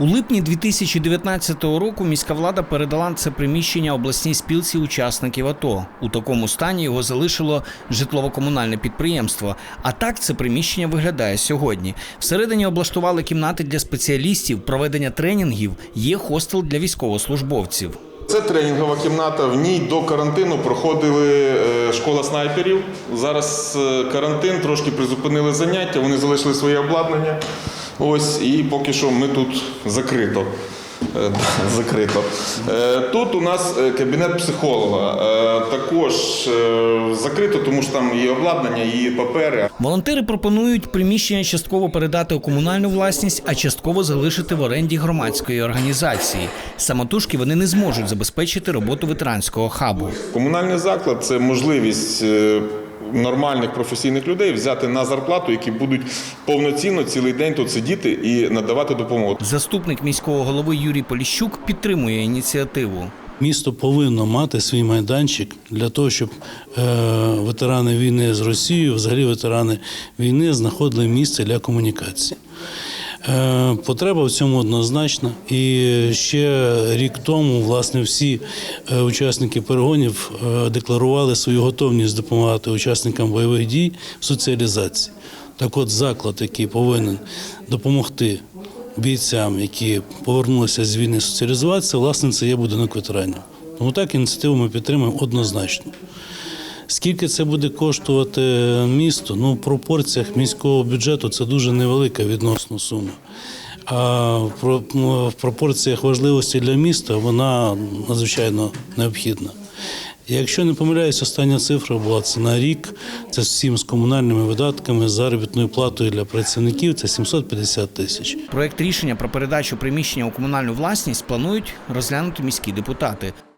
У липні 2019 року міська влада передала це приміщення обласній спілці учасників АТО. У такому стані його залишило житлово-комунальне підприємство. А так це приміщення виглядає сьогодні. Всередині облаштували кімнати для спеціалістів, проведення тренінгів, є хостел для військовослужбовців. Це тренінгова кімната. В ній до карантину проходили е, школа снайперів. Зараз е, карантин, трошки призупинили заняття, вони залишили своє обладнання. Ось і поки що ми тут закрито. Е, Закрито. Е, Тут у нас е, кабінет психолога. Також закрито, тому що там є обладнання, і папери. Волонтери пропонують приміщення частково передати у комунальну власність, а частково залишити в оренді громадської організації. Самотужки вони не зможуть забезпечити роботу ветеранського хабу. Комунальний заклад це можливість нормальних професійних людей взяти на зарплату, які будуть повноцінно цілий день тут сидіти і надавати допомогу. Заступник міського голови Юрій Поліщук підтримує ініціативу. Місто повинно мати свій майданчик для того, щоб е, ветерани війни з Росією, взагалі ветерани війни, знаходили місце для комунікації. Е, Потреба в цьому однозначна. І ще рік тому, власне, всі е, учасники перегонів е, декларували свою готовність допомагати учасникам бойових дій в соціалізації. Так от заклад, який повинен допомогти бійцям, які повернулися з війни соціалізуватися, власне, це є будинок ветеранів. Тому так ініціативу ми підтримуємо однозначно. Скільки це буде коштувати місто? Ну, в пропорціях міського бюджету це дуже невелика відносно сума. А ну, в пропорціях важливості для міста вона надзвичайно необхідна. Якщо не помиляюсь, остання цифра була це на рік. Це всім з комунальними видатками, з заробітною платою для працівників це 750 тисяч. Проект рішення про передачу приміщення у комунальну власність планують розглянути міські депутати.